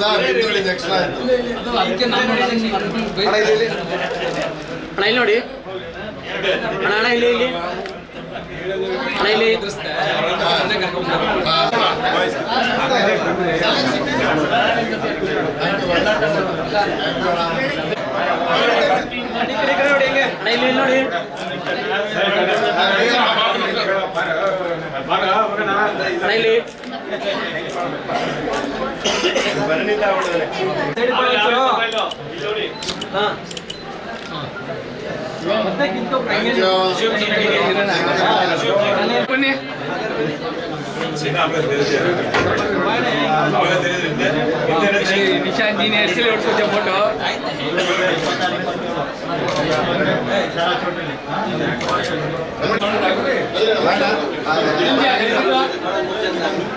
Sir extra ಆಯ್ತು ಅಣ್ಣ ಇಲ್ಲಿ ಇಲ್ಲಿ. ಅಣ್ಣ ಇಲ್ಲಿ ನೋಡಿ. ಅಣ್ಣ ಅಣ್ಣ ಇಲ್ಲಿ ಇಲ್ಲಿ. ಅಣ್ಣ ಇಲ್ಲಿ. ಅಣ್ಣ ಇಲ್ಲಿ ಇಲ್ಲಿ ನೋಡಿ. ಅಣ್ಣ ಇಲ್ಲಿ. ಹಾ ಥ್ಯಾಂಕ್ ಯು ಬನ್ನಿ ನಿಶಾ ನೀನು ಎಷ್ಟು ಹೊಡ್ಸೋದ್ಯ ಫೋಟೋ ಸರ್,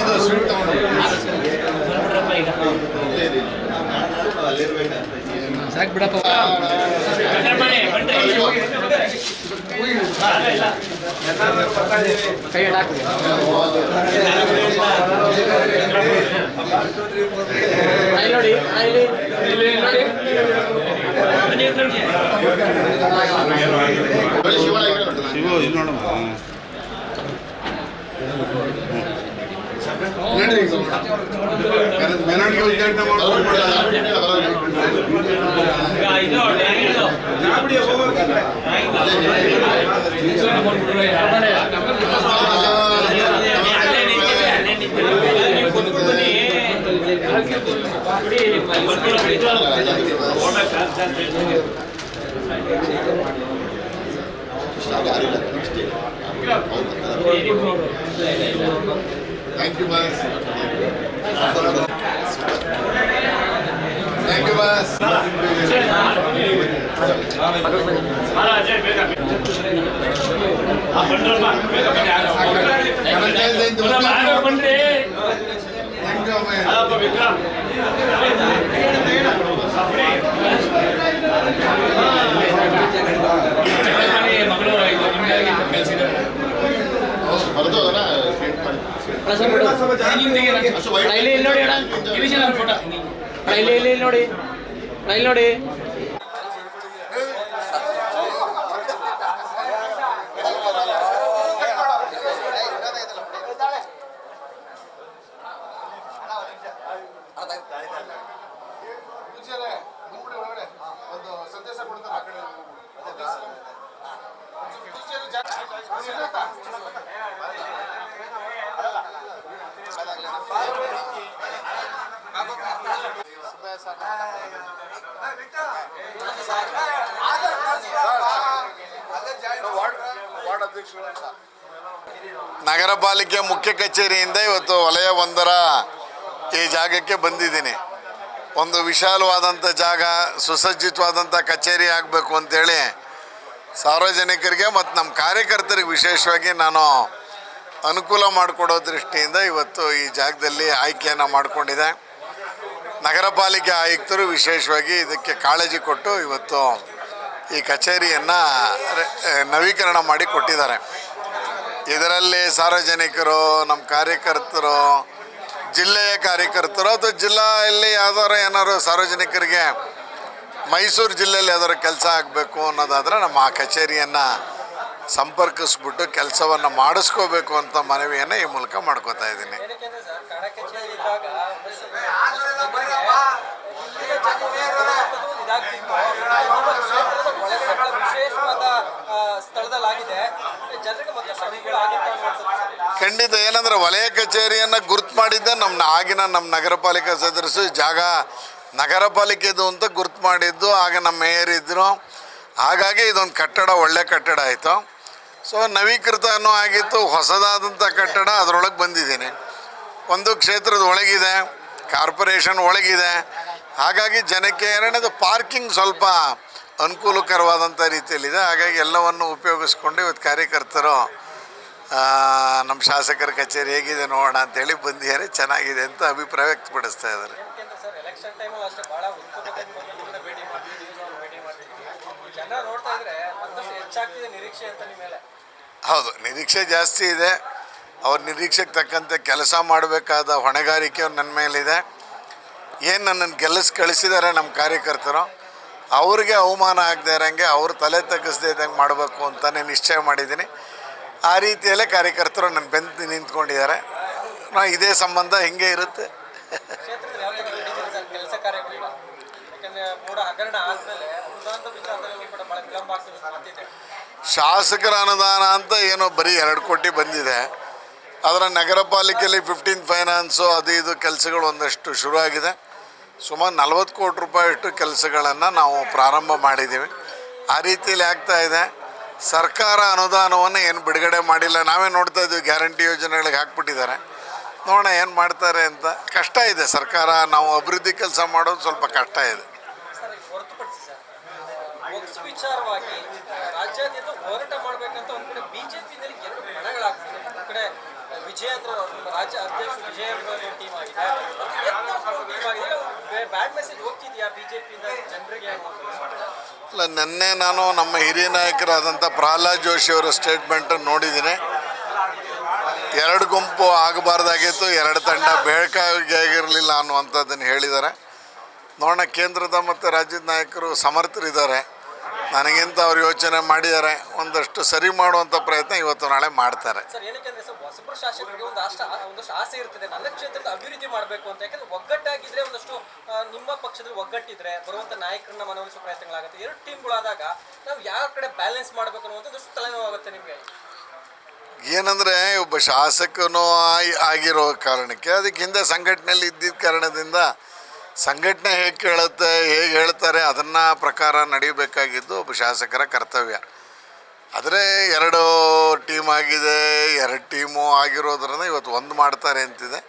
ಇದು ಸಾಕು ಬಿಡಪ್ಪ ಕೈ ಹಾಕು ನೋಡಿ. ಅಣ್ಣ ಇಲ್ಲಿ ಇಲ್ಲಿ thank you boss thank you boss thank you ಅಮ್ಮಯ್ಯ ಬರೆದು ಅದನ್ನ ಪ್ರಿಂಟ್ ಮಾಡಿ ಅಣ್ಣ ಸ್ವಲ್ಪ ಬಿಡು. ಅಣ್ಣ ಇಲ್ಲಿ ನೋಡಿ ಅಣ್ಣ. ಇಲ್ಲಿ ಇಲ್ಲಿ ಇಲ್ಲಿ ನೋಡಿ. ರೈಲ್ ನೋಡಿ. ನಗರ ಪಾಲಿಕೆ ಮುಖ್ಯ ಕಚೇರಿಯಿಂದ ಇವತ್ತು ವಲಯ ಒಂದರ ಈ ಜಾಗಕ್ಕೆ ಬಂದಿದ್ದೀನಿ. ಒಂದು ವಿಶಾಲವಾದಂಥ ಜಾಗ ಸುಸಜ್ಜಿತವಾದಂಥ ಕಚೇರಿ ಆಗಬೇಕು ಅಂತೇಳಿ ಸಾರ್ವಜನಿಕರಿಗೆ ಮತ್ತು ನಮ್ಮ ಕಾರ್ಯಕರ್ತರಿಗೆ ವಿಶೇಷವಾಗಿ ನಾನು ಅನುಕೂಲ ಮಾಡಿಕೊಡೋ ದೃಷ್ಟಿಯಿಂದ ಇವತ್ತು ಈ ಜಾಗದಲ್ಲಿ ಆಯ್ಕೆಯನ್ನು ಮಾಡಿಕೊಂಡಿದೆ. ನಗರ ಪಾಲಿಕೆ ಆಯುಕ್ತರು ವಿಶೇಷವಾಗಿ ಇದಕ್ಕೆ ಕಾಳಜಿ ಕೊಟ್ಟು ಇವತ್ತು ಈ ಕಚೇರಿಯನ್ನು ನವೀಕರಣ ಮಾಡಿ ಕೊಟ್ಟಿದ್ದಾರೆ. ಇದರಲ್ಲಿ ಸಾರ್ವಜನಿಕರು ನಮ್ಮ ಕಾರ್ಯಕರ್ತರು ಜಿಲ್ಲೆಯ ಕಾರ್ಯಕರ್ತರು ಅಥವಾ ಜಿಲ್ಲೆಯಲ್ಲಿ ಯಾವ್ದಾರು ಏನಾದ್ರು ಸಾರ್ವಜನಿಕರಿಗೆ ಮೈಸೂರು ಜಿಲ್ಲೆಯಲ್ಲಿ ಯಾವ್ದಾದ್ರು ಕೆಲಸ ಆಗಬೇಕು ಅನ್ನೋದಾದರೆ ನಮ್ಮ ಆ ಕಚೇರಿಯನ್ನು ಸಂಪರ್ಕಿಸ್ಬಿಟ್ಟು ಕೆಲಸವನ್ನು ಮಾಡಿಸ್ಕೋಬೇಕು ಅಂತ ಮನವಿಯನ್ನು ಈ ಮೂಲಕ ಮಾಡ್ಕೋತಾ ಇದ್ದೀನಿ ಅನ್ನುವಂಥದ್ದು ಖಂಡಿತ. ಏನಂದ್ರೆ ವಲಯ ಕಚೇರಿಯನ್ನು ಗುರ್ತು ಮಾಡಿದ್ದೆ. ನಮ್ಮ ಆಗಿನ ನಮ್ಮ ನಗರ ಪಾಲಿಕೆ ಸದಸ್ಯರು ಜಾಗ ನಗರ ಪಾಲಿಕೆದು ಅಂತ ಗುರ್ತು ಮಾಡಿದ್ದು. ಆಗ ನಮ್ಮ ಮೇಯರ್ ಇದ್ದರು ಹಾಗಾಗಿ ಇದೊಂದು ಕಟ್ಟಡ, ಒಳ್ಳೆ ಕಟ್ಟಡ ಆಯಿತು. ಸೊ ನವೀಕೃತನೂ ಆಗಿತ್ತು. ಹೊಸದಾದಂಥ ಕಟ್ಟಡ ಅದರೊಳಗೆ ಬಂದಿದ್ದೀನಿ. ಒಂದು ಕ್ಷೇತ್ರದ ಒಳಗಿದೆ. ಕಾರ್ಪೊರೇಷನ್ ಒಳಗಿದೆ. ಹಾಗಾಗಿ ಜನಕ್ಕೆ ಏನೇನದು ಪಾರ್ಕಿಂಗ್ ಸ್ವಲ್ಪ ಅನುಕೂಲಕರವಾದಂಥ ರೀತಿಯಲ್ಲಿದೆ. ಹಾಗಾಗಿ ಎಲ್ಲವನ್ನು ಉಪಯೋಗಿಸ್ಕೊಂಡು ಇವತ್ತು ಕಾರ್ಯಕರ್ತರು ನಮ್ಮ ಶಾಸಕರ ಕಚೇರಿ ಹೇಗಿದೆ ನೋಡೋಣ ಅಂತೇಳಿ ಬಂದಿದ್ದಾರೆ. ಚೆನ್ನಾಗಿದೆ ಅಂತ ಅಭಿಪ್ರಾಯ ವ್ಯಕ್ತಪಡಿಸ್ತಾ ಇದ್ದಾರೆ. ಹೌದು ನಿರೀಕ್ಷೆ ಜಾಸ್ತಿ ಇದೆ. ಅವ್ರ ನಿರೀಕ್ಷೆಗೆ ತಕ್ಕಂತೆ ಕೆಲಸ ಮಾಡಬೇಕಾದ ಹೊಣೆಗಾರಿಕೆ ನನ್ನ ಮೇಲಿದೆ. ಏನು ನನ್ನನ್ನು ಗೆಲ್ಲಿಸ್ ಕಳಿಸಿದ್ದಾರೆ ನಮ್ಮ ಕಾರ್ಯಕರ್ತರು? ಅವ್ರಿಗೆ ಅವಮಾನ ಆಗದೆ ಇರೋಂಗೆ ಅವ್ರ ತಲೆ ತಗ್ಗಿಸದೆ ಇದ್ದಂಗೆ ಮಾಡಬೇಕು ಅಂತಲೇ ನಿಶ್ಚಯ ಮಾಡಿದ್ದೀನಿ. ಆ ರೀತಿಯಲ್ಲೇ ಕಾರ್ಯಕರ್ತರು ನನ್ನ ಬೆಂದು ನಿಂತ್ಕೊಂಡಿದ್ದಾರೆ. ನಾ ಇದೇ ಸಂಬಂಧ ಹಿಂಗೆ ಇರುತ್ತೆ. ಶಾಸಕರ ಅನುದಾನ ಅಂತ ಏನೋ ಬರೀ ಎರಡು ಕೋಟಿ ಬಂದಿದೆ. ಅದರ ನಗರ ಪಾಲಿಕೆಯಲ್ಲಿ ಫಿಫ್ಟೀನ್ ಫೈನಾನ್ಸು ಅದು ಇದು ಕೆಲಸಗಳು ಒಂದಷ್ಟು ಶುರುವಾಗಿದೆ. ಸುಮಾರು ನಲ್ವತ್ತು ಕೋಟಿ ರೂಪಾಯಿಷ್ಟು ಕೆಲಸಗಳನ್ನು ನಾವು ಪ್ರಾರಂಭ ಮಾಡಿದ್ದೀವಿ. ಆ ರೀತಿಯಲ್ಲಿ ಆಗ್ತಾ ಇದೆ. ಸರ್ಕಾರ ಅನುದಾನವನ್ನು ಏನು ಬಿಡುಗಡೆ ಮಾಡಿಲ್ಲ. ನಾವೇ ನೋಡ್ತಾ ಇದ್ದೀವಿ ಗ್ಯಾರಂಟಿ ಯೋಜನೆಗಳಿಗೆ ಹಾಕ್ಬಿಟ್ಟಿದ್ದಾರೆ. ನೋಡೋಣ ಏನು ಮಾಡ್ತಾರೆ ಅಂತ. ಕಷ್ಟ ಇದೆ. ಸರ್ಕಾರ ನಾವು ಅಭಿವೃದ್ಧಿ ಕೆಲಸ ಮಾಡೋದು ಸ್ವಲ್ಪ ಕಷ್ಟ ಇದೆ. ವಿಚಾರವಾಗಿ ರಾಜ್ಯಾದ್ಯಂತ ಹೋರಾಟ ಮಾಡಬೇಕಂತ ಒಂದು ಕಡೆ ಬಿಜೆಪಿನಲ್ಲಿ ಎರಡು ಬಣಗಳಾಗ್ತಿದೆ ಒಂದು ಕಡೆ ವಿಜಯೇಂದ್ರ ರಾಜ್ಯ ಅಧ್ಯಕ್ಷ ವಿಜಯೇಂದ್ರ ಬ್ಯಾಡ್ ಮೆಸೇಜ್ ಹೋಗ್ತಿದ್ಯಾ ಜನರಿಗೆ? ಅಲ್ಲ ನಿನ್ನೆ ನಾನು ನಮ್ಮ ಹಿರಿಯ ನಾಯಕರಾದಂಥ ಪ್ರಹ್ಲಾದ್ ಜೋಶಿ ಅವರ ಸ್ಟೇಟ್ಮೆಂಟನ್ನು ನೋಡಿದ್ದೀನಿ. ಎರಡು ಗುಂಪು ಆಗಬಾರ್ದಾಗಿತ್ತು, ಎರಡು ತಂಡ ಬೇಕಾಗಿರಲಿಲ್ಲ ಅನ್ನುವಂಥದ್ದನ್ನು ಹೇಳಿದ್ದಾರೆ. ನೋಡೋಣ, ಕೇಂದ್ರದ ಮತ್ತು ರಾಜ್ಯದ ನಾಯಕರು ಸಮರ್ಥರಿದ್ದಾರೆ. ನನಗಿಂತ ಅವ್ರು ಯೋಚನೆ ಮಾಡಿದ್ದಾರೆ ಒಂದಷ್ಟು ಸರಿ ಮಾಡುವಂಥ ಪ್ರಯತ್ನ ಇವತ್ತು ನಾಳೆ ಮಾಡ್ತಾರೆ. ಸರ್ ಏನಕ್ಕೆ ಸರ್ ಹೊಸಬ್ರು ಶಾಸಕರಿಗೆ ಒಂದು ಅಷ್ಟ ಒಂದಷ್ಟು ಆಸೆ ಇರ್ತದೆ ನನ್ನ ಕ್ಷೇತ್ರದ ಅಭಿವೃದ್ಧಿ ಮಾಡಬೇಕು ಅಂತ. ಯಾಕಂದ್ರೆ ಒಗ್ಗಟ್ಟಾಗಿದ್ರೆ ಒಂದಷ್ಟು ಆ, ನಿಮ್ಮ ಪಕ್ಷದಲ್ಲಿ ಒಗ್ಗಟ್ಟಿದ್ರೆ ಬರುವಂತ ನಾಯಕರನ್ನ ಮನವೊಲಿಸುವ ಪ್ರಯತ್ನಗಳಾಗುತ್ತೆ. ಎರಡು ಟೀಮ್ಗಳಾದಾಗ ನಾವು ಯಾವ ಕಡೆ ಬ್ಯಾಲೆನ್ಸ್ ಮಾಡಬೇಕು ಅನ್ನುವಂಥದ್ದು ತಲೆನೋವಾಗುತ್ತೆ ನಿಮಗೆ. ಏನಂದರೆ ಒಬ್ಬ ಶಾಸಕನೂ ಆಗಿ- ಆಗಿರೋ ಕಾರಣಕ್ಕೆ ಅದಕ್ಕೆ ಹಿಂದೆ ಸಂಘಟನೆಯಲ್ಲಿ ಇದ್ದಿದ್ದ ಕಾರಣದಿಂದ ಸಂಘಟನೆ ಹೇಗೆ ಕೇಳುತ್ತೆ ಹೇಗೆ ಹೇಳ್ತಾರೆ ಅದನ್ನು ಪ್ರಕಾರ ನಡೀಬೇಕಾಗಿದ್ದು ಒಬ್ಬ ಶಾಸಕರ ಕರ್ತವ್ಯ. ಆದರೆ ಎರಡು ಟೀಮ್ ಆಗಿದೆ ಎರಡು ಟೀಮು ಆಗಿರೋದ್ರಿಂದ ಇವತ್ತು ಒಂದು ಮಾಡ್ತಾರೆ ಅಂತಿದೆ.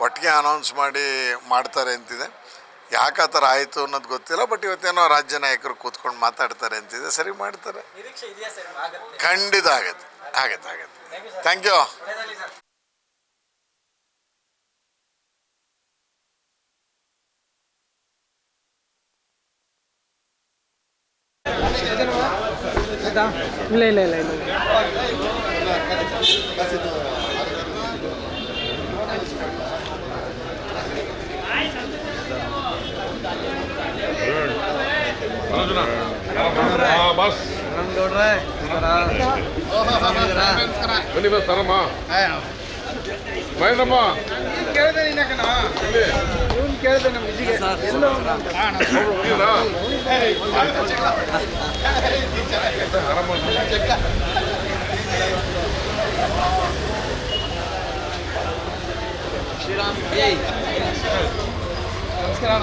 ಒಟ್ಟಿಗೆ ಅನೌನ್ಸ್ ಮಾಡಿ ಮಾಡ್ತಾರೆ ಅಂತಿದೆ. ಯಾಕೆ ಆ ಥರ ಆಯಿತು ಅನ್ನೋದು ಗೊತ್ತಿಲ್ಲ ಬಟ್ ಇವತ್ತೇನೋ ರಾಜ್ಯ ನಾಯಕರು ಕೂತ್ಕೊಂಡು ಮಾತಾಡ್ತಾರೆ ಅಂತಿದೆ. ಸರಿ ಮಾಡ್ತಾರೆ. ಖಂಡಿತ ಆಗತ್ತೆ. ಆಗತ್ತೆ ಆಗತ್ತೆ. ಥ್ಯಾಂಕ್ ಯು ಒಳ್ಳೆದಾಗ್ಲಿ ಸರ್ ಇಲ್ಲ ಇಲ್ಲ ಇಲ್ಲ ಇಲ್ಲ ಕೇಳಿದೆ ನಮ್ಮ ವಿಜಿಗೆ ಎಲ್ಲೋ ಶ್ರೀರಾಮ್ ನಮಸ್ಕಾರ